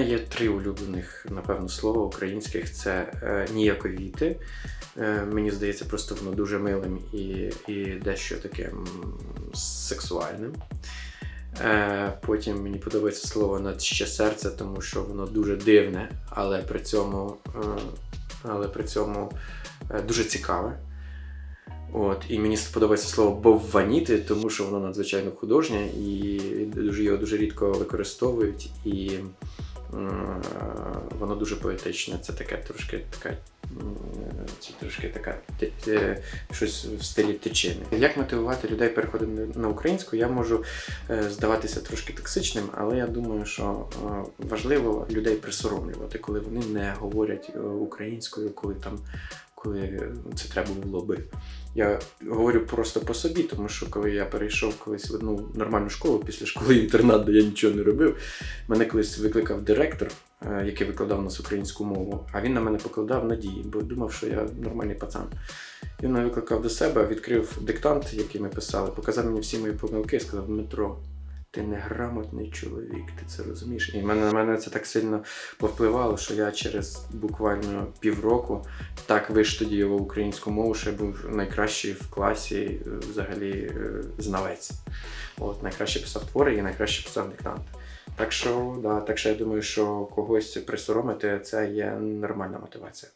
є три улюблених, напевно, слова українських: це е, ніяковіти. Е, мені здається, просто воно дуже милим і, і дещо таким сексуальним. Е, потім мені подобається слово «надще серце, тому що воно дуже дивне, але при цьому, е, але при цьому е, дуже цікаве. От, і мені подобається слово бовваніти, тому що воно надзвичайно художнє і його дуже рідко використовують, і воно дуже поетичне. Це таке трошки така. Це трошки така щось в стилі течини. Як мотивувати людей переходити на- українську, я можу е, здаватися трошки токсичним, але я думаю, що е, важливо людей присоромлювати, коли вони не говорять е, українською, коли там коли це треба було би. Я говорю просто по собі, тому що коли я перейшов колись в одну нормальну школу після школи інтернат, де я нічого не робив, мене колись викликав директор, е, який викладав у нас українську мову, а він на мене покладав надії, бо думав, що я нормальний пацан. Він мене викликав до себе, відкрив диктант, який ми писали, показав мені всі мої помилки і сказав: Дмитро, ти неграмотний чоловік, ти це розумієш? І мене, на мене це так сильно повпливало, що я через буквально півроку так виштудіював українську мову, що я був найкращий в класі е, взагалі е, знавець. От, найкраще писав твори і найкраще писав диктант. Так що, да, так що я думаю, що когось присоромити це є нормальна мотивація.